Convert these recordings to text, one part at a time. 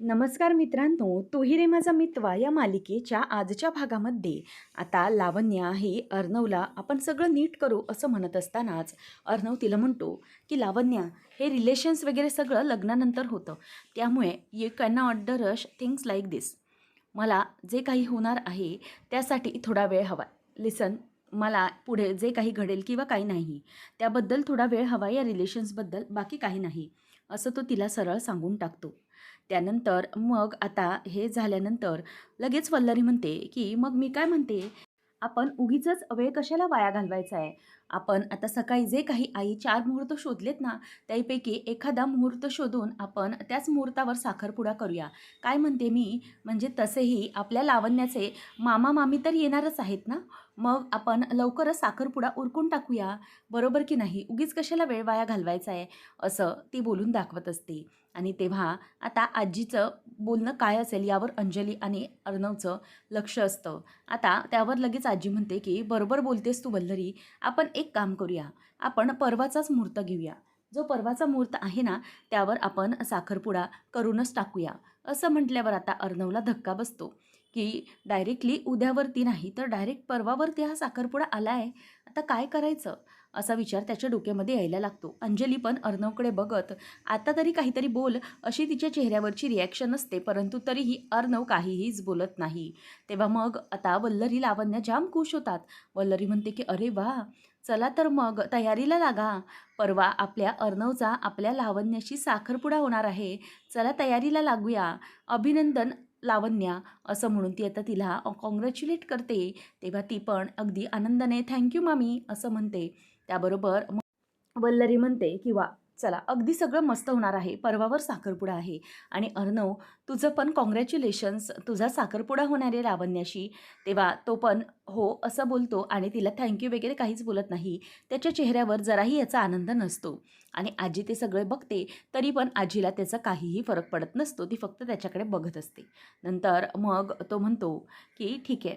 नमस्कार मित्रांनो तूही रे माझा मित्वा या मालिकेच्या आजच्या भागामध्ये. आता लावण्या ही अर्णवला आपण सगळं नीट करू असं म्हणत असतानाच अर्णव तिला म्हणतो की लावण्या हे रिलेशन्स वगैरे सगळं लग्नानंतर होतं. त्यामुळे you can not the rush things like this मला जे काही होणार आहे त्यासाठी थोडा वेळ हवा. लिसन मला पुढे जे काही घडेल किंवा काही नाही त्याबद्दल थोडा वेळ हवा या रिलेशन्सबद्दल बाकी काही नाही. असं तो तिला सरळ सांगून टाकतो. त्यानंतर मग आता हे झाल्यानंतर लगेच वल्लरी म्हणते की मग मी काय म्हणते? आपण उगीच वेळ कशाला वाया घालवायचा आहे? आपण आता सकाळी जे काही आई चार मुहूर्त शोधलेत ना त्यापैकी एखादा मुहूर्त शोधून आपण त्याच मुहूर्तावर साखरपुडा करूया. काय म्हणते मी? म्हणजे तसेही आपल्या लावण्याचे मामा मामी तर येणारच आहेत ना? मग आपण लवकरच साखरपुडा उरकून टाकूया? बरोबर की नाही? उगीच कशाला वेळ वाया घालवायचा आहे? असं ती बोलून दाखवत असते. आणि तेव्हा आता आजीचं बोलणं काय असेल यावर अंजली आणि अर्णवचं लक्ष असतं. आता त्यावर लगेच आजी म्हणते की बरोबर बोलतेस तू वल्लरी आपण एक काम करूया. आपण परवाचाच मुहूर्त घेऊया. जो परवाचा मुहूर्त आहे ना त्यावर आपण साखरपुडा करूनच टाकूया. असं म्हटल्यावर आता अर्णवला धक्का बसतो. की डायरेक्टली उद्यावरती नाही तर डायरेक्ट परवावरती हा साखरपुडा आला आहे आता काय करायचं? असा विचार त्याच्या डोक्यामध्ये यायला लागतो. अंजली पण अर्णवकडे बघत आता तरी काहीतरी बोल अशी तिच्या चेहऱ्यावरची रिॲक्शन असते परंतु तरीही अर्णव काहीहीच बोलत नाही. तेव्हा मग आता वल्लरी लावण्या जाम खुश होतात. वल्लरी म्हणते की अरे वा चला तर मग तयारीला लागा. परवा आपल्या अर्णवचा आपल्या लावण्याशी साखरपुडा होणार आहे. चला तयारीला लागूया. अभिनंदन लावण्या असं म्हणून ती आता तिला कॉंग्रॅच्युलेट करते. तेव्हा ती पण अगदी आनंदाने थँक्यू मामी असं म्हणते. त्याबरोबर मग वल्लरी म्हणते किंवा चला अगदी सगळं मस्त होणार आहे. परवावर साखरपुडा आहे. आणि अर्णव तुझं पण कॉंग्रॅच्युलेशन्स तुझा साखरपुडा होणार आहे लावण्याशी तेव्हा तो पण हो असं बोलतो आणि तिला थँक्यू वगैरे काहीच बोलत नाही. त्याच्या चेहऱ्यावर जराही याचा आनंद नसतो. आणि आजी ते सगळे बघते तरी पण आजीला त्याचा काहीही फरक पडत नसतो. ती फक्त त्याच्याकडे बघत असते. नंतर मग तो म्हणतो की ठीक आहे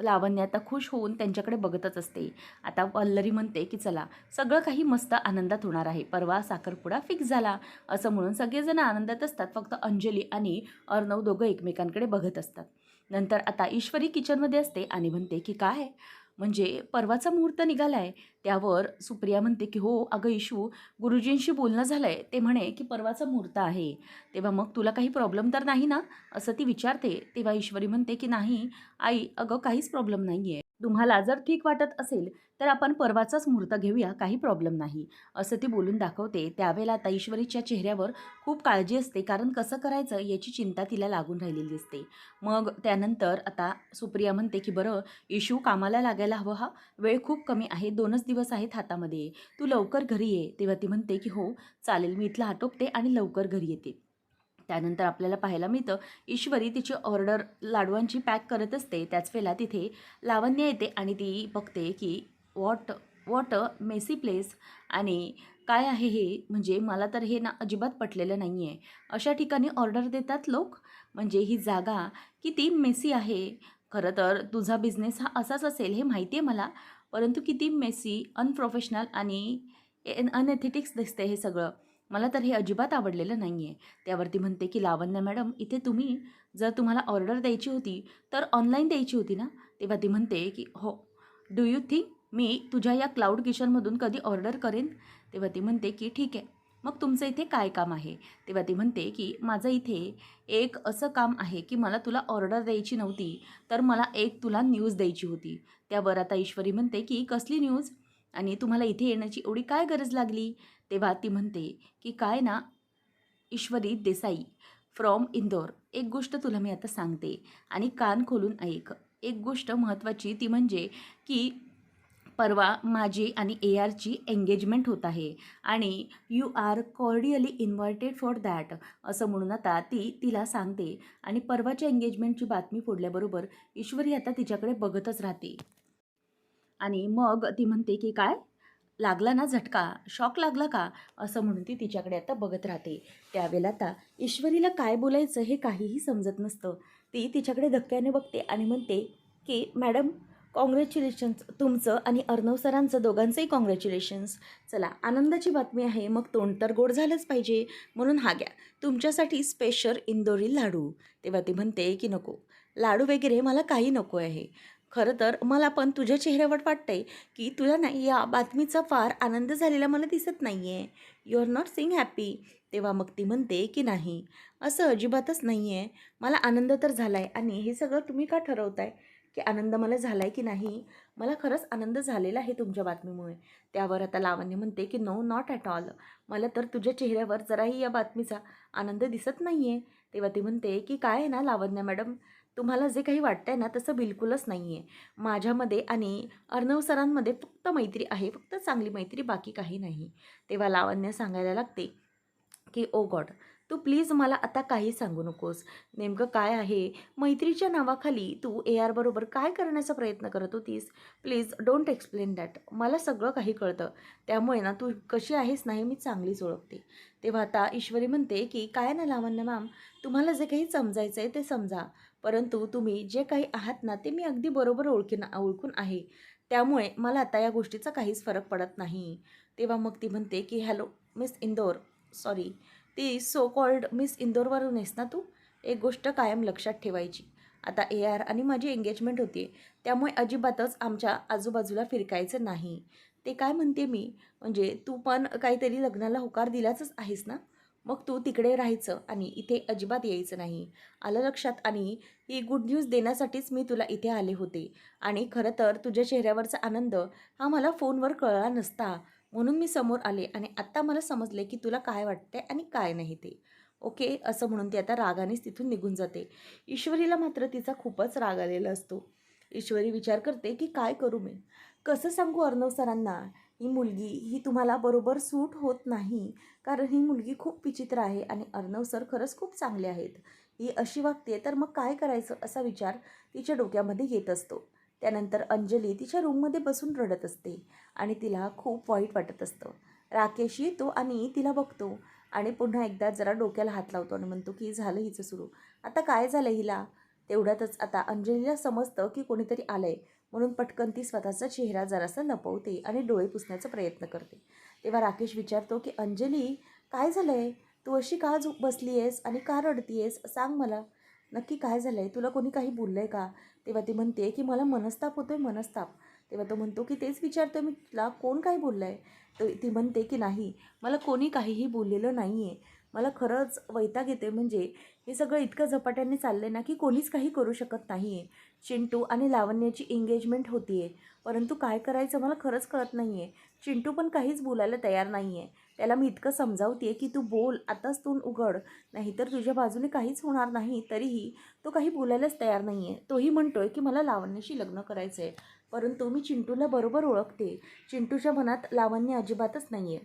लावण्य आता खुश होऊन त्यांच्याकडे बघतच असते. आता वल्लरी म्हणते की चला सगळं काही मस्त आनंदात होणार आहे. परवा साखरपुडा फिक्स झाला. असं म्हणून सगळेजण आनंदात असतात. फक्त अंजली आणि अर्णव दोघं एकमेकांकडे बघत असतात. नंतर आता ईश्वरी किचनमध्ये असते आणि म्हणते की काय? म्हणजे परवाचा मुहूर्त निघाला आहे त्यावर सुप्रिया म्हणते की हो अगं इशू गुरुजींशी बोलणं झालं आहे ते म्हणे की परवाचा मुहूर्त आहे. तेव्हा मग तुला काही प्रॉब्लेम तर नाही ना? असं ती विचारते. तेव्हा ईश्वरी म्हणते की नाही आई अगं काहीच प्रॉब्लेम नाही आहे तुम्हाला जर ठीक वाटत असेल तर आपण परवाचाच मुहूर्त घेऊया काही प्रॉब्लेम नाही. असं ती बोलून दाखवते. त्यावेळेला आता ईश्वरीच्या चेहऱ्यावर खूप काळजी असते कारण कसं करायचं याची चिंता तिला लागून राहिलेली असते. मग त्यानंतर आता सुप्रिया म्हणते की बरं इशू कामाला लागायला हवं हा? वेळ खूप कमी आहे दोनच दिवस आहेत हातामध्ये. तू लवकर घरी ये. तेव्हा ती म्हणते की हो चालेल मी इथलं आटोपते आणि लवकर घरी येते. त्यानंतर आपल्याला पाहायला मिळतं ईश्वरी तिची ऑर्डर लाडवांची पॅक करत असते. त्याच वेळेला तिथे लावण्य येते आणि ती बघते की what what a messy place आणि काय आहे हे? म्हणजे मला तर हे ना अजिबात पटलेलं नाही आहे अशा ठिकाणी ऑर्डर देतात लोक. म्हणजे ही जागा किती मेसी आहे. खरं तर तुझा बिझनेस हा असाच असेल हे माहिती आहे मला. परंतु किती मेसी अनप्रोफेशनल आणि अनएथेटिक्स दिसते हे सगळं. मला तर हे अजिबात आवडलेलं नाही आहे त्यावरती म्हणते की लावण्या मॅडम इथे तुम्ही जर तुम्हाला ऑर्डर द्यायची होती तर ऑनलाईन द्यायची होती ना? तेव्हा ती म्हणते की हो. डू यू थिंक मी तुझ्या या क्लाउड किचनमधून कधी ऑर्डर करेन? तेव्हा ती म्हणते की ठीक आहे. मग तुमचं इथे काय काम आहे? तेव्हा ती म्हणते की माझं इथे एक असं काम आहे की मला तुला ऑर्डर द्यायची नव्हती तर मला एक तुला न्यूज द्यायची होती. त्यावर आता ईश्वरी म्हणते की कसली न्यूज? आणि तुम्हाला इथे येण्याची एवढी काय गरज लागली? तेव्हा ती म्हणते की काय ना ईश्वरी देसाई फ्रॉम इंदोर. एक गोष्ट तुला मी आता सांगते आणि कान खोलून ऐक. एक गोष्ट महत्त्वाची ती म्हणजे की परवा माझी आणि ए आरची एंगेजमेंट होत आहे आणि you are cordially invited for that असं म्हणून आता ती तिला सांगते. आणि परवाच्या एंगेजमेंटची बातमी फोडल्याबरोबर ईश्वरी आता तिच्याकडे बघतच राहते. आणि मग ती म्हणते की काय? लागला ना झटका? शॉक लागला का? असं म्हणून ती तिच्याकडे आता बघत राहते. त्यावेळेला आता ईश्वरीला काय बोलायचं हे काहीही समजत नसतं. ती तिच्याकडे धक्क्याने बघते आणि म्हणते की मॅडम कॉंग्रॅच्युलेशन्स तुमचं आणि अर्णव सरांचं दोघांचंही कॉंग्रॅच्युलेशन्स चला आनंदाची बातमी आहे. मग तोंड तर गोड झालंच पाहिजे. म्हणून हा घ्या. तुमच्यासाठी स्पेशल इंदोरी लाडू. तेव्हा ती म्हणते की नको. लाडू वगैरे मला काही नको आहे. खरं तर मला पण तुझ्या चेहऱ्यावर वाटतंय की तुला नाही या बातमीचा फार आनंद झालेला मला दिसत नाही आहे you are not sing happy तेव्हा मग ती म्हणते की नाही असं अजिबातच नाही आहे मला आनंद तर झाला आहे आणि हे सगळं तुम्ही का ठरवताय? की आनंद मला झाला आहे की नाही? मला खरंच आनंद झालेला आहे तुमच्या बातमीमुळे. त्यावर आता लावण्य म्हणते की नो नॉट ॲट ऑल मला तर तुझ्या चेहऱ्यावर जराही या बातमीचा आनंद दिसत नाही आहे तेव्हा ती म्हणते की काय आहे ना लावण्य मॅडम? तुम्हाला जे काही वाटतं आहे ना तसं बिलकुलच नाही आहे माझ्यामध्ये आणि अर्णव सरांमध्ये फक्त मैत्री आहे फक्त चांगली मैत्री बाकी काही नाही. तेव्हा लावण्य सांगायला लागते की ओ गॉड तू प्लीज मला आता काही सांगू नकोस. नेमकं काय आहे? मैत्रीच्या नावाखाली तू ए आरबरोबर काय करण्याचा प्रयत्न करत होतीस? Please don't explain that. मला सगळं काही कळतं. त्यामुळे ना तू कशी आहेस नाही मी चांगलीच ओळखते. तेव्हा आता ईश्वरी म्हणते की काय ना लावण्य मॅम तुम्हाला जे काही समजायचं आहे ते समजा. परंतु तुम्ही जे काही आहात ना ते मी अगदी बरोबर ओळखीन ओळखून आहे. त्यामुळे मला आता या गोष्टीचा काहीच फरक पडत नाही. तेव्हा मग ती म्हणते की हॅलो मिस इंदोर सॉरी. ती सो कॉल्ड मिस इंदोरवरून आहेस ना तू? एक गोष्ट कायम लक्षात ठेवायची. आता ए आर आणि माझी एंगेजमेंट होती त्यामुळे अजिबातच आमच्या आजूबाजूला फिरकायचं नाही. ते काय म्हणते मी? म्हणजे तू पण काहीतरी लग्नाला होकार दिलाच आहेस ना? मग तू तिकडे राहायचं आणि इथे अजिबात यायचं नाही. आलं लक्षात? आणि ही गुड न्यूज देण्यासाठीच मी तुला इथे आले होते. आणि खरं तर तुझ्या चेहऱ्यावरचा आनंद हा मला फोनवर कळला नसता. म्हणून मी समोर आले आणि आत्ता मला समजले की तुला काय वाटतंय आणि काय नाही ते. ओके? असं म्हणून ती आता रागानेच तिथून निघून जाते. ईश्वरीला मात्र तिचा खूपच राग आलेला असतो. ईश्वरी विचार करते की काय करू मी? कसं सांगू अर्णव सरांना? ही मुलगी ही तुम्हाला बरोबर सूट होत नाही. कारण ही मुलगी खूप विचित्र आहे आणि अर्णव सर खरंच खूप चांगले आहेत. ही अशी वागते तर मग काय करायचं असा विचार तिच्या डोक्यामध्ये येत असतो. त्यानंतर अंजली तिच्या रूममध्ये बसून रडत असते आणि तिला खूप वाईट वाटत असतं. राकेश येतो आणि तिला बघतो आणि पुन्हा एकदा जरा डोक्याला हात लावतो आणि म्हणतो की झालं हिचं सुरू. आता काय झालं हिला? तेवढ्यातच आता अंजलीला समजतं की कोणीतरी आलं आहे म्हणून पटकन ती स्वतःचा चेहरा जरासा लपवते आणि डोळे पुसण्याचा प्रयत्न करते. तेव्हा राकेश विचारतो की अंजली काय झालं आहे तू अशी का झोप बसली आहेस आणि का रडती आहेस सांग मला. नक्की काय झालं आहे तुला कोणी काही बोललं आहे का? तेव्हा ती म्हणते की मला मनस्ताप होतो आहे मनस्ताप. तेव्हा तो म्हणतो की तेच विचारतो मी तुला कोण काय बोललं आहे तर ती म्हणते की नाही मला कोणी काहीही बोललेलं नाही आहे मला खरंच वैताग येते म्हणजे हे सगळं इतकं झपाट्याने चाललं ना की कोणीच काही करू शकत नाही आहे चिंटू आणि लावण्याची एंगेजमेंट होती आहे परंतु काय करायचं मला खरंच कळत नाही आहे चिंटू पण काहीच बोलायला तयार नाही आहे त्याला मी इतकं समजावते की तू बोल आताच तू उघड. नाहीतर तुझ्या बाजूने काहीच होणार नाही तरीही तो काही बोलायलाच तयार नाही आहे तोही म्हणतो आहे की मला लावण्याशी लग्न करायचं आहे परंतु मी चिंटूला बरोबर ओळखते. चिंटूच्या मनात लावण्य अजिबातच नाही आहे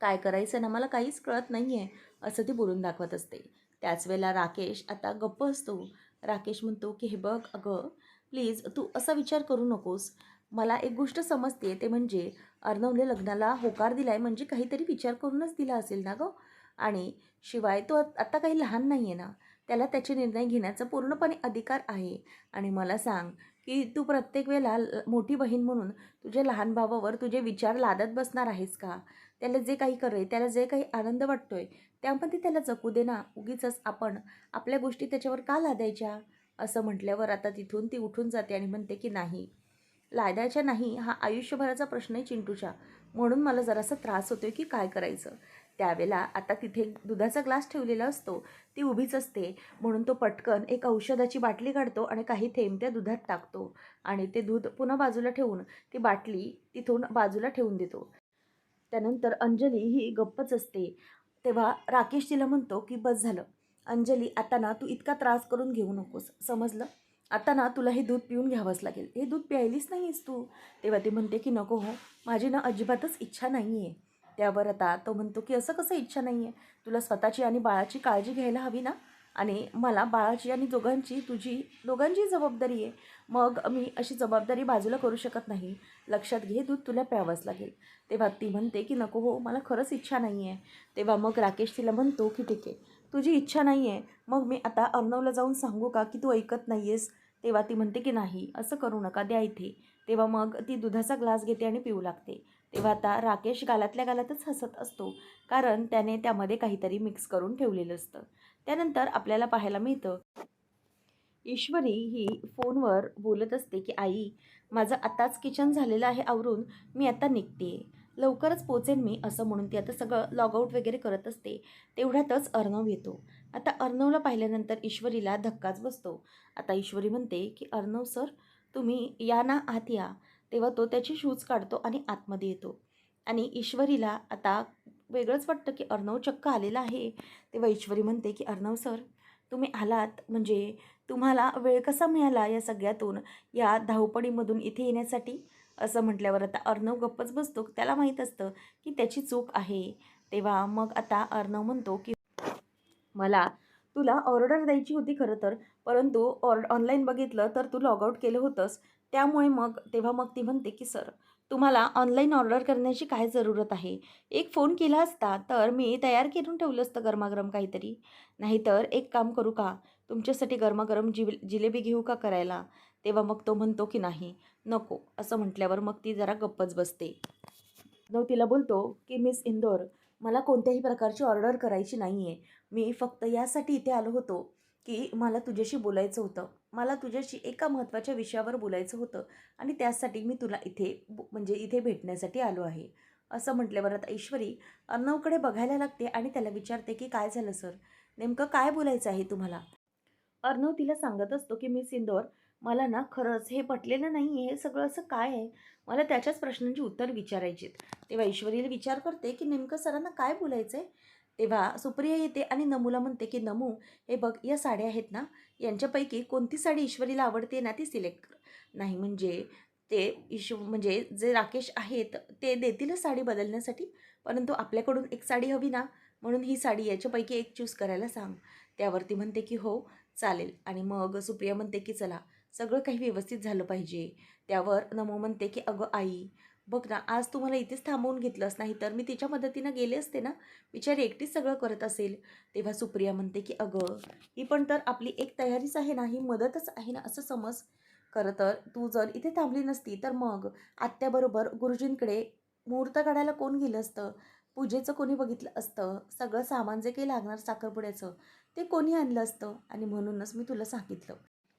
काय करायचं ना मला काहीच कळत नाही आहे असं ती बोलून दाखवत असते. त्याच वेळेला राकेश आता गप्प असतो. राकेश म्हणतो की हे बघ अगं प्लीज तू असा विचार करू नकोस. मला एक गोष्ट समजते ते म्हणजे अर्णवने लग्नाला होकार दिला आहे म्हणजे काहीतरी विचार करूनच दिला असेल ना गं? आणि शिवाय तो आत्ता काही लहान नाही आहे ना त्याला त्याचे निर्णय घेण्याचा पूर्णपणे अधिकार आहे. आणि मला सांग की तू प्रत्येक वेळेला ल- मोठी बहीण म्हणून तुझ्या लहान भावावर तुझे विचार लादत बसणार आहेस का? त्याला जे काही करे त्याला जे काही आनंद वाटतो आहे त्यामध्ये त्याला जगू दे ना. उगीच आपण आपल्या गोष्टी त्याच्यावर का लादायच्या? असं म्हटल्यावर आता तिथून ती उठून जाते आणि म्हणते की नाही लादायच्या नाही हा आयुष्यभराचा प्रश्न आहे चिंटूच्या. म्हणून मला जरासा त्रास होतोय की काय करायचं? त्यावेळेला आता तिथे दुधाचा ग्लास ठेवलेला असतो ती उभीच असते. म्हणून तो पटकन एक औषधाची बाटली काढतो आणि काही थेंब त्या दुधात टाकतो आणि ते दूध पुन्हा बाजूला ठेवून ती बाटली तिथून बाजूला ठेवून देतो. त्यानंतर अंजली ही गप्पच असते. तेव्हा राकेश तिला म्हणतो की बस झालं. अंजली आता ना तू इतका त्रास करून घेऊ नकोस. समजलं? आता ना तुला हे दूध पिऊन घ्यावंच लागेल. हे दूध प्यायलीच नाहीस तू. तेव्हा ती म्हणते की नको हो माझी ना अजिबातच इच्छा नाही आहे त्यावर आता तो म्हणतो की असं कसं इच्छा नाही आहे तुला स्वतःची आणि बाळाची काळजी घ्यायला हवी ना? आणि मला बाळाची आणि दोघांची तुझी दोघांची जबाबदारी आहे. मग मी अशी जबाबदारी बाजूला करू शकत नाही. लक्षात घे दूध तुला प्यावंच लागेल. तेव्हा ती म्हणते की नको हो मला खरंच इच्छा नाही आहे तेव्हा मग राकेश तिला म्हणतो की ठीक आहे तुझी इच्छा नाही आहे मग मी आता अर्णवला जाऊन सांगू का की तू ऐकत नाही आहेस तेव्हा ती म्हणते की नाही असं करू नका द्या इथे. तेव्हा मग ती दुधाचा ग्लास घेते आणि पिऊ लागते. तेव्हा आता राकेश गालातल्या गालातच हसत असतो कारण त्याने त्यामध्ये काहीतरी मिक्स करून ठेवलेलं असतं. त्यानंतर आपल्याला पाहायला मिळतं. ईश्वरी ही फोनवर बोलत असते की आई माझं आताच किचन झालेलं आहे आवरून मी आता निघते. लवकरच पोचेन मी असं म्हणून ती आता सगळं लॉगआउट वगैरे करत असते. तेवढ्यातच अर्णव येतो. आता अर्णवला पाहिल्यानंतर ईश्वरीला धक्काच बसतो. आता ईश्वरी म्हणते की अर्णव सर तुम्ही या ना आत या. तेव्हा तो त्याचे शूज काढतो आणि आतमध्ये येतो. आणि ईश्वरीला आता वेगळंच वाटतं की अर्णव चक्क आलेला आहे. तेव्हा ईश्वरी म्हणते की अर्णव सर तुम्ही आलात म्हणजे तुम्हाला वेळ कसा मिळाला या सगळ्यातून या धावपडीमधून इथे येण्यासाठी? असं म्हटल्यावर आता अर्णव गप्पच बसतो. त्याला माहीत असतं की त्याची चूक आहे. तेव्हा मग आता अर्णव म्हणतो की मला तुला ऑर्डर द्यायची होती खरं तर परंतु ऑर्ड ऑनलाईन बघितलं तर तू लॉगआउट केलं होतंस. त्यामुळे मग तेव्हा मग ती म्हणते की सर तुम्हाला ऑनलाईन ऑर्डर करण्याची काय जरूरत आहे? एक फोन केला असता तर मी तयार करून ठेवलं असतं गरमागरम काहीतरी. नाहीतर एक काम करू का? तुमच्यासाठी गरमागरम जिब जिलेबी घेऊ का करायला? तेव्हा मग तो म्हणतो की नाही नको असं म्हटल्यावर मग ती जरा गप्पच बसते. नव तिला बोलतो की मिस इंदोर मला कोणत्याही प्रकारची ऑर्डर करायची नाही आहे मी फक्त यासाठी इथे आलो होतो की मला तुझ्याशी बोलायचं होतं. मला तुझ्याशी एका महत्त्वाच्या विषयावर बोलायचं होतं आणि त्यासाठी मी तुला इथे म्हणजे इथे भेटण्यासाठी आलो आहे. असं म्हटल्यावर आता ईश्वरी अर्णवकडे बघायला लागते आणि त्याला विचारते की काय झालं सर? नेमकं काय बोलायचं आहे तुम्हाला? अर्णव तिला सांगत असतो की मिस इंदोर मला ना खरंच हे पटलेलं नाही आहे हे सगळं असं काय आहे? मला त्याच्याच प्रश्नांची उत्तर विचारायची तेव्हा ईश्वरीला विचार करते की नेमकं सरांना काय बोलायचं आहे तेव्हा सुप्रिया येते आणि नमूला म्हणते की नमू हे बघ या साड्या आहेत ना यांच्यापैकी कोणती साडी ईश्वरीला आवडते ना ती सिलेक्ट कर. नाही म्हणजे ते ईश्व म्हणजे जे राकेश आहेत ते देतीलच साडी बदलण्यासाठी? परंतु आपल्याकडून एक साडी हवी ना म्हणून ही साडी याच्यापैकी एक चूज करायला सांग. त्यावरती म्हणते की हो चालेल. आणि मग सुप्रिया म्हणते की चला सगळं काही व्यवस्थित झालं पाहिजे. त्यावर नमो म्हणते की अगं आई बघ ना आज तू मला इथेच थांबवून घेतलंस नाही तर मी तिच्या मदतीनं गेले असते ना? बिचारी एकटीच सगळं करत असेल. तेव्हा सुप्रिया म्हणते की अगं ही पण तर आपली एक तयारीच आहे ना ही मदतच आहे ना असं समज. खरं तर तू जर इथे थांबली नसती तर मग आत्याबरोबर गुरुजींकडे मुहूर्त काढायला कोण गेलं असतं? पूजेचं कोणी बघितलं असतं? सगळं सामान जे काही लागणार साखरपुड्याचं ते कोणी आणलं असतं? आणि म्हणूनच मी तुला सांगितलं.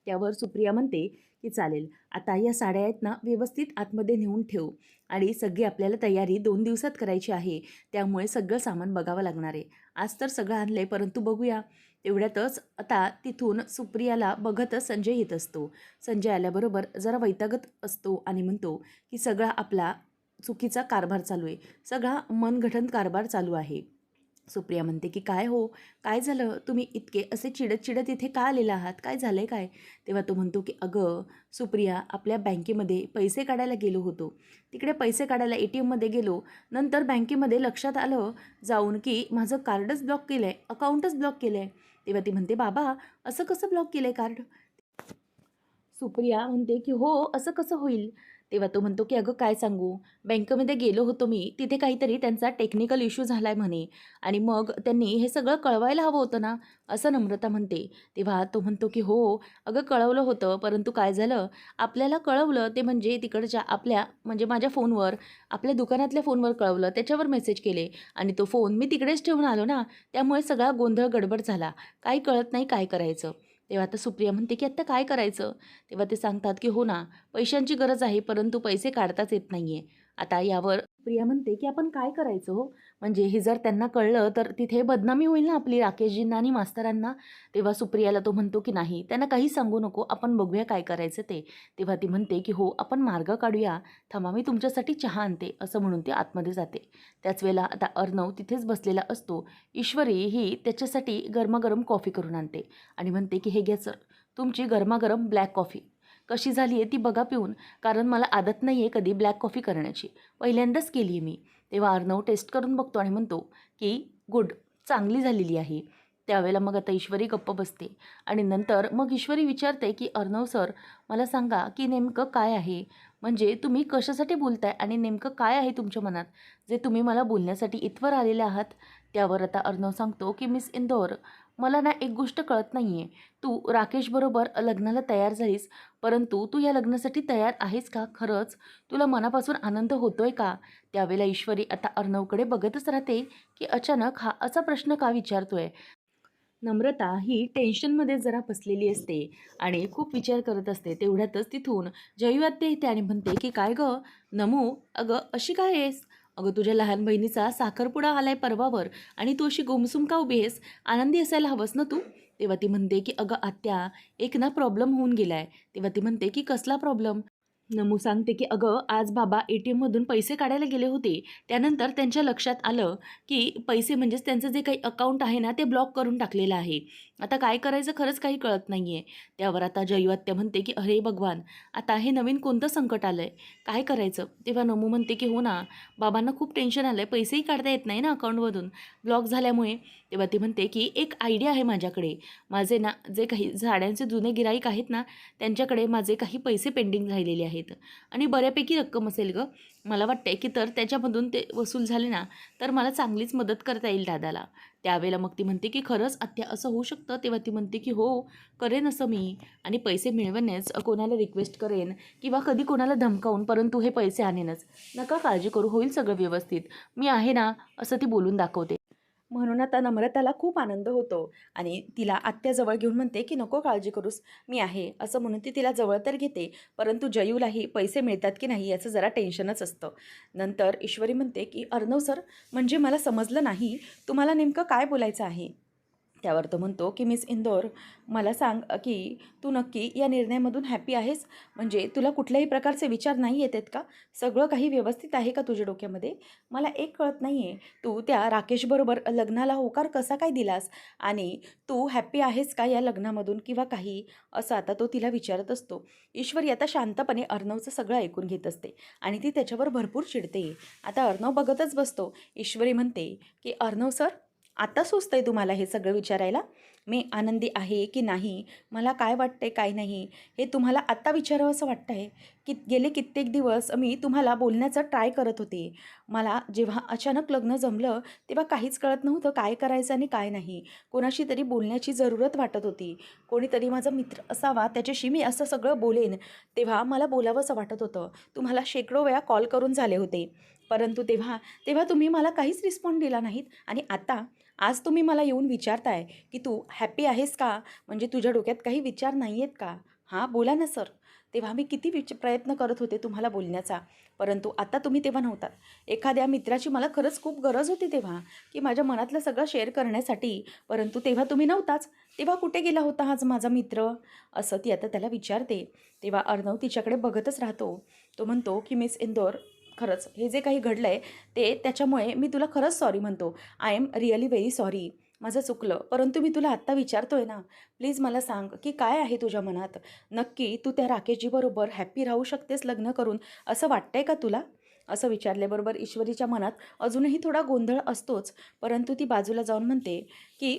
त्यावर सुप्रिया म्हणते की चालेल आता या साड्या आहेत ना व्यवस्थित आतमध्ये नेऊन ठेव. आणि सगळी आपल्याला तयारी दोन दिवसात करायची आहे त्यामुळे सगळं सामान बघावं लागणार आहे. आज तर सगळं आणलं आहे परंतु बघूया. तेवढ्यातच आता तिथून सुप्रियाला बघतच संजय येत असतो. संजय आल्याबरोबर जरा वैतागत असतो आणि म्हणतो की सगळा आपला चुकीचा कारभार चालू आहे. सगळा मनगठन कारभार चालू आहे. सुप्रिया म्हणते की काय हो? काय झालं? तुम्ही इतके असे चिडत चिडत इथे का आलेला आहात? काय झालं आहे काय? तेव्हा तो म्हणतो की अगं सुप्रिया आपल्या बँकेमध्ये पैसे काढायला गेलो होतो. तिकडे पैसे काढायला ए टी एममध्ये गेलो. नंतर बँकेमध्ये लक्षात आलं जाऊन की माझं कार्डच ब्लॉक केलं आहे अकाउंटच ब्लॉक केलं आहे तेव्हा ती म्हणते बाबा असं कसं ब्लॉक केलं आहे कार्ड? सुप्रिया म्हणते की हो असं कसं होईल? तेव्हा तो म्हणतो की अगं काय सांगू? बँकेमध्ये गेलो होतो मी तिथे काहीतरी त्यांचा टेक्निकल इश्यू झाला आहे म्हणे. आणि मग त्यांनी हे सगळं कळवायला हवं होतं ना? असं नम्रता म्हणते. तेव्हा तो म्हणतो की हो अगं कळवलं होतं परंतु काय झालं? आपल्याला कळवलं ते म्हणजे तिकडच्या आपल्या म्हणजे माझ्या फोनवर आपल्या दुकानातल्या फोनवर कळवलं त्याच्यावर मेसेज केले. आणि तो फोन मी तिकडेच ठेवून आलो ना त्यामुळे सगळा गोंधळ गडबड झाला. काही कळत नाही काय करायचं. तेव्हा आता सुप्रिया म्हणते की आत्ता काय करायचं? तेव्हा ते सांगतात की हो ना पैशांची गरज आहे परंतु पैसे काढताच येत नाही आहे आता यावर प्रिया म्हणते की आपण काय करायचं हो? म्हणजे हे जर त्यांना कळलं तर तिथे बदनामी होईल ना आपली राकेशजींना आणि मास्तरांना? तेव्हा सुप्रियाला तो म्हणतो की नाही त्यांना काही सांगू नको आपण बघूया काय करायचं ते. तेव्हा ती म्हणते की हो आपण मार्ग काढूया. थांबा मी तुमच्यासाठी चहा आणते असं म्हणून ती आतमध्ये जाते. त्याच वेळेला आता अर्णव तिथेच बसलेला असतो. ईश्वरी ही त्याच्यासाठी गरमागरम कॉफी करून आणते आणि म्हणते की हे घ्या सर. तुमची गरमागरम ब्लॅक कॉफी. कशी झाली आहे ती बघा पिऊन. कारण मला आदत नाही आहे कधी ब्लॅक कॉफी करण्याची. पहिल्यांदाच केली आहे मी. तेव्हा अर्णव टेस्ट करून बघतो आणि म्हणतो की गुड चांगली झालेली आहे. त्यावेळेला मग आता ईश्वरी गप्प बसते. आणि नंतर मग ईश्वरी विचारते की अर्णव सर मला सांगा की नेमकं काय आहे? म्हणजे तुम्ही कशासाठी बोलताय आणि नेमकं काय आहे तुमच्या मनात? जे तुम्ही मला बोलण्यासाठी इथवर आलेले आहात. त्यावर आता अर्णव सांगतो की मिस इंदोर मला ना एक गोष्ट कळत नाही आहे तू राकेशबरोबर लग्नाला तयार झालीस परंतु तू या लग्नासाठी तयार आहेस का? खरंच तुला मनापासून आनंद होतोय का? त्यावेळेला ईश्वरी आता अर्णवकडे बघतच राहते की अचानक हा असा प्रश्न का विचारतोय? नम्रता ही टेन्शनमध्ये जरा बसलेली असते आणि खूप विचार करत असते तेवढ्यातच तिथून जयवाद्य येते आणि म्हणते की काय गं? नमू अगं अशी काय आहेस? अगं तुझ्या लहान बहिणीचा साखरपुडा आलाय परवावर आणि तू अशी गुमसुम का उभी आहेस? आनंदी असायला हवंस ना तू? तेव्हा ती म्हणते की अगं आत्या एक ना प्रॉब्लेम होऊन गेलाय. तेव्हा ती म्हणते की कसला प्रॉब्लेम नमू सांगते की अगं आज बाबा ए टी एममधून पैसे काढायला गेले होते. त्यानंतर त्यांच्या लक्षात आलं की पैसे म्हणजेच त्यांचं जे काही अकाउंट आहे ना ते ब्लॉक करून टाकलेलं आहे. आता काय करायचं खरंच काही कळत नाही आहे त्यावर आता जयवात्या म्हणते की अरे भगवान आता हे नवीन कोणतं संकट आलं आहे काय करायचं? तेव्हा नमू म्हणते की हो ना बाबांना खूप टेन्शन आलं आहे पैसेही काढता येत नाही ना अकाउंटमधून ब्लॉक झाल्यामुळे. तेव्हा ती म्हणते की एक आयडिया आहे माझ्याकडे. माझे ना जे काही झाडांचे जुने गिराईक आहेत ना त्यांच्याकडे माझे काही पैसे पेंडिंग राहिलेले आहेत. आणि बऱ्यापैकी रक्कम असेल गं. मला वाटते की तर त्याच्यामधून ते वसूल झाले ना तर मला चांगलीच मदत करता येईल दादाला. त्यावेळेला मग ती म्हणते की खरंच आत्या असं होऊ शकतं? तेव्हा ती म्हणते की हो करेन असं मी आणि पैसे मिळवण्यास कोणाला रिक्वेस्ट करेन किंवा कधी कोणाला धमकावून परंतु हे पैसे आणेनच. नका काळजी करू होईल सगळं व्यवस्थित. मी आहे ना असं ती बोलून दाखवते. म्हणून आता नम्रताला खूप आनंद होतो आणि तिला आत्याजवळ घेऊन म्हणते की नको काळजी करूस मी आहे असं म्हणून ती तिला जवळ तर घेते परंतु जयूलाही पैसे मिळतात की नाही याचं जरा टेन्शनच असतं. नंतर ईश्वरी म्हणते की अर्णव सर म्हणजे मला समजलं नाही तुम्हाला नेमकं काय बोलायचं आहे? त्यावर तो म्हणतो की मिस इंदोर मला सांग की तू नक्की या निर्णयामधून हॅपी आहेस? म्हणजे तुला कुठल्याही प्रकारचे विचार नाही येत आहेत का? सगळं काही व्यवस्थित आहे का तुझ्या डोक्यामध्ये? मला एक कळत नाही आहे तू त्या राकेशबरोबर लग्नाला होकार कसा काय दिलास? आणि तू हॅपी आहेस का या लग्नामधून किंवा काही? असं आता तो तिला विचारत असतो. ईश्वरी आता शांतपणे अर्णवचं सगळं ऐकून घेत असते आणि ती त्याच्यावर भरपूर चिडते. आता अर्णव बघतच बसतो. ईश्वरी म्हणते की अर्णव सर आता सुचतंय तुम्हाला हे सगळं विचारायला? मी आनंदी आहे की नाही? मला काय वाटतंय काय नाही? हे तुम्हाला आत्ता विचारावं असं वाटतं आहे की गेले कित्येक दिवस मी तुम्हाला बोलण्याचं ट्राय करत होते. मला जेव्हा अचानक लग्न जमलं तेव्हा काहीच कळत नव्हतं काय करायचं आणि काय नाही. कोणाशी तरी बोलण्याची जरूरत वाटत होती. कोणीतरी माझा मित्र असावा त्याच्याशी मी असं सगळं बोलेन तेव्हा मला बोलावंसं वाटत होतं. तुम्हाला शेकडो वेळा कॉल करून झाले होते. परंतु तेव्हा तेव्हा तुम्ही मला काहीच रिस्पॉन्ड दिला नाहीत आणि आता आज तुम्ही मला येऊन विचारताय की तू हॅपी आहेस का? म्हणजे तुझ्या डोक्यात काही विचार नाही आहेत का? हां बोला ना सर तेव्हा मी किती विच प्रयत्न करत होते तुम्हाला बोलण्याचा. परंतु आता तुम्ही तेव्हा नव्हतात. एखाद्या मित्राची मला खरंच खूप गरज होती तेव्हा की माझ्या मनातलं सगळं शेअर करण्यासाठी. परंतु तेव्हा तुम्ही नव्हताच. तेव्हा कुठे गेला होता आज माझा मित्र? असं ती आता त्याला विचारते. तेव्हा अर्णव तिच्याकडे बघतच राहतो. तो म्हणतो की मिस इंदोर खरंच हे जे काही घडलं आहे ते त्याच्यामुळे मी तुला खरंच सॉरी म्हणतो. I am really very sorry माझं चुकलं. परंतु मी तुला आत्ता विचारतोय ना प्लीज मला सांग की काय आहे तुझ्या मनात? नक्की तू त्या राकेशजीबरोबर हॅप्पी राहू शकतेस लग्न करून असं वाटतंय का तुला? असं विचारल्याबरोबर ईश्वरीच्या मनात अजूनही थोडा गोंधळ असतोच. परंतु ती बाजूला जाऊन म्हणते की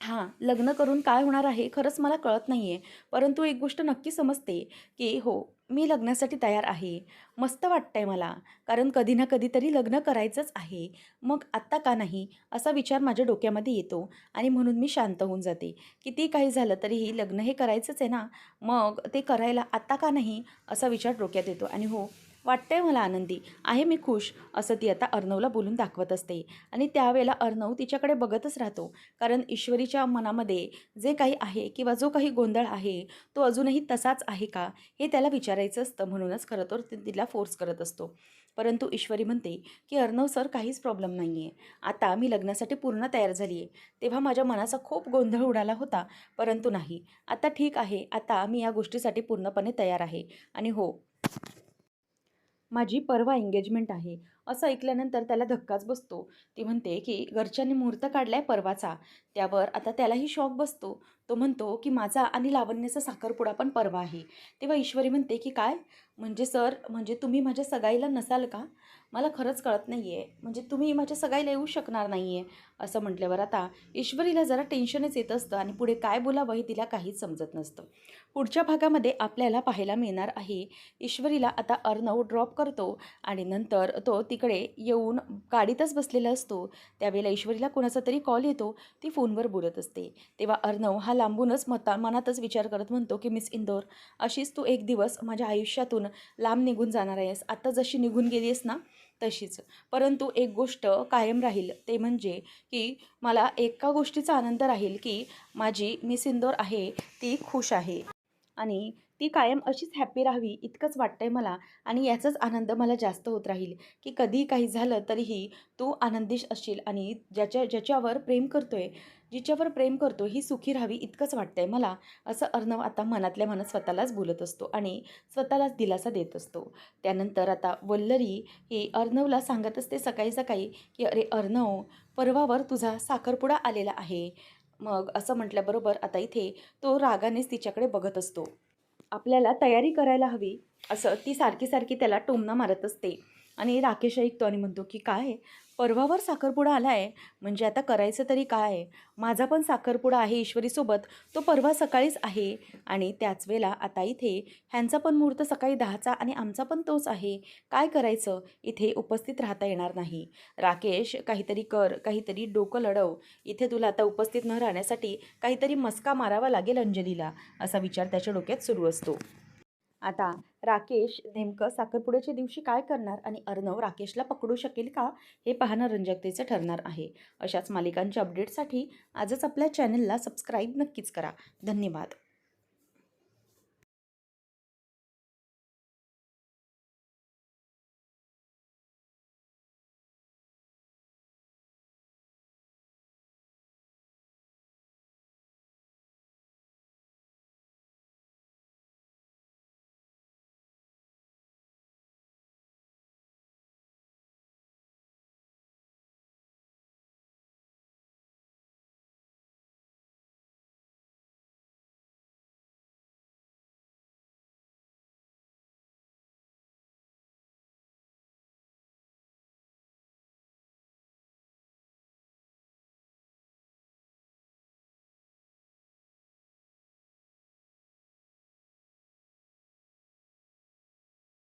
हां लग्न करून काय होणार आहे खरंच मला कळत नाही आहे परंतु एक गोष्ट नक्की समजते की हो मी लग्नासाठी तयार आहे. मस्त वाटतं आहे मला. कारण कधी ना कधीतरी लग्न करायचंच आहे. मग आत्ता का नाही? असा विचार माझ्या डोक्यामध्ये येतो आणि म्हणून मी शांत होऊन जाते. किती काही झालं तरीही लग्न हे करायचंच आहे ना? मग ते करायला आत्ता का नाही? असा विचार डोक्यात येतो. आणि हो वाटतंय मला आनंदी. आहे मी खुश असं ती आता अर्णवला बोलून दाखवत असते. आणि त्यावेळेला अर्णव तिच्याकडे बघतच राहतो. कारण ईश्वरीच्या मनामध्ये जे काही आहे किंवा जो काही गोंधळ आहे तो अजूनही तसाच आहे का? हे त्याला विचारायचं असतं म्हणूनच खरं तर तिला फोर्स करत असतो. परंतु ईश्वरी म्हणते की अर्णव सर काहीच प्रॉब्लेम नाही आहे आता मी लग्नासाठी पूर्ण तयार झाली आहे तेव्हा माझ्या मनाचा खूप गोंधळ उडाला होता. परंतु नाही. आता ठीक आहे. आता मी या गोष्टीसाठी पूर्णपणे तयार आहे. आणि हो. माझी परवा एंगेजमेंट आहे. असं ऐकल्यानंतर त्याला धक्काच बसतो. ती म्हणते की घरच्यांनी मुहूर्त काढला आहे परवाचा. त्यावर आता त्यालाही शॉक बसतो. तो म्हणतो की माझा आणि लावण्याचा साखरपुडा पण परवा आहे. तेव्हा ईश्वरी म्हणते की काय? म्हणजे सर म्हणजे तुम्ही माझ्या सगाईला नसाल का? मला खरंच कळत नाही आहे म्हणजे तुम्ही माझ्या सगाईला येऊ शकणार नाही आहे असं म्हटल्यावर आता ईश्वरीला जरा टेन्शनच येत असतं आणि पुढे काय बोलावं हे तिला काहीच समजत नसतं. पुढच्या भागामध्ये आपल्याला पाहायला मिळणार आहे ईश्वरीला आता अर्णव ड्रॉप करतो आणि नंतर तो तिकडे येऊन गाडीतच बसलेला असतो. त्यावेळेला ईश्वरीला कोणाचा तरी कॉल येतो ती फोनवर बोलत असते. तेव्हा अर्णव हा लांबूनच मता मनातच विचार करत म्हणतो की मिस इंदोर अशीच तू एक दिवस माझ्या आयुष्यातून लांब निघून जाणार आहेस. आत्ता जशी निघून गेली आहेस ना तशीच. परंतु एक गोष्ट कायम राहील ते म्हणजे की मला एका गोष्टीचा आनंद राहील की माझी मिस इंदोर आहे ती खुश आहे. आणि ती कायम अशीच हॅप्पी राहावी इतकंच वाटतंय मला. आणि याचाच आनंद मला जास्त होत राहील की कधी काही झालं तरीही तू आनंदीश असशील आणि ज्याच्या ज्याच्यावर प्रेम करतोय जिच्यावर प्रेम करतो ही सुखी राहावी इतकंच वाटतंय मला असं अर्णव आता मनातल्या मनात स्वतःलाच बोलत असतो आणि स्वतःलाच दिलासा देत असतो. त्यानंतर आता वल्लरी ही अर्णवला सांगत असते सकाळी सकाळी की अरे अर्णव परवावर तुझा साखरपुडा आलेला आहे. मग असं म्हटल्याबरोबर आता इथे तो रागानेच तिच्याकडे बघत असतो. आपल्याला तयारी करायला हवी असं ती सारखी सारखी त्याला टोमना मारत असते. आणि राकेश ऐकतो आणि म्हणतो की काय? परवावर साखरपुडा आला आहे म्हणजे आता करायचं तरी काय? माझा पण साखरपुडा आहे ईश्वरीसोबत. तो परवा सकाळीच आहे. आणि त्याच वेळेला आता इथे ह्यांचा पण मुहूर्त सकाळी दहाचा आणि आमचा पण तोच आहे. काय करायचं? इथे उपस्थित राहता येणार नाही. राकेश काहीतरी कर काहीतरी डोकं लढव. इथे तुला आता उपस्थित न राहण्यासाठी काहीतरी मस्का मारावा लागेल अंजलीला असा विचार त्याच्या डोक्यात सुरू असतो. आता राकेश नेमकं साखरपुड्याच्या दिवशी काय करणार आणि अर्णव राकेशला पकडू शकेल का? हे पाहणं रंजकतेचं ठरणार आहे. अशाच मालिकांच्या अपडेटसाठी आजच आपल्या चॅनलला सबस्क्राईब नक्कीच करा. धन्यवाद.